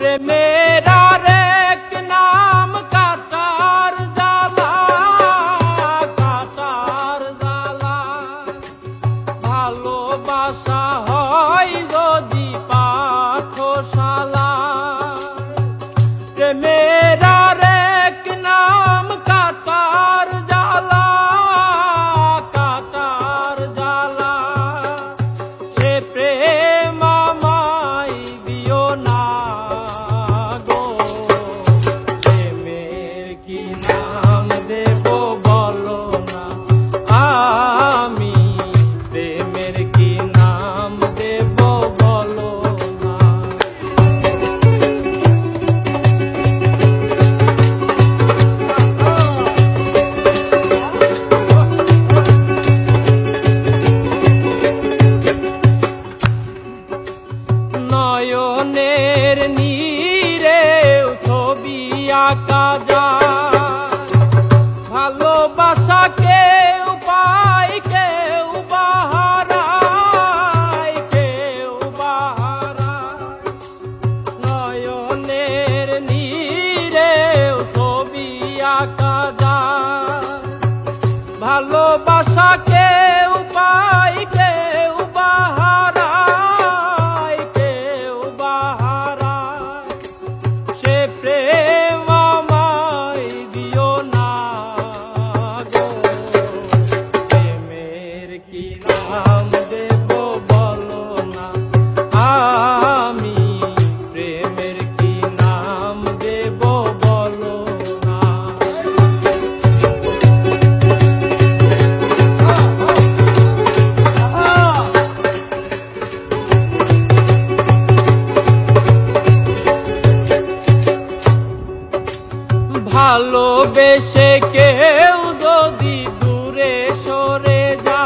প্রেমের কাজ ভালোবেসে কেউ যদি দূরে সরে যা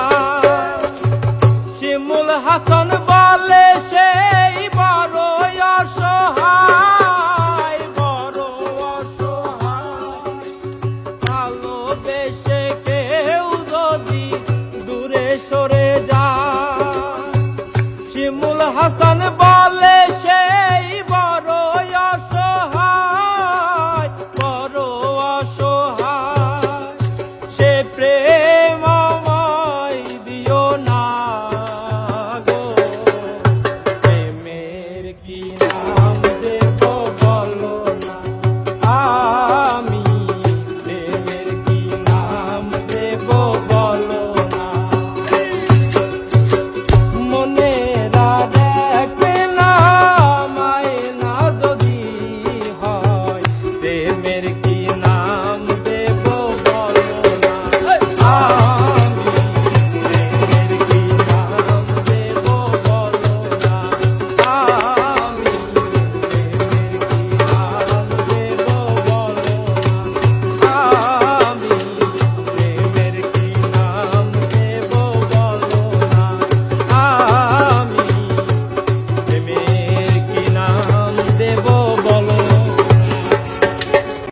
শিমুল হাসান বলে সেই বড় অসহায় বড় অসহায়। ভালোবেসে কেউ যদি দূরে সরে যা শিমুল হাসান Ah.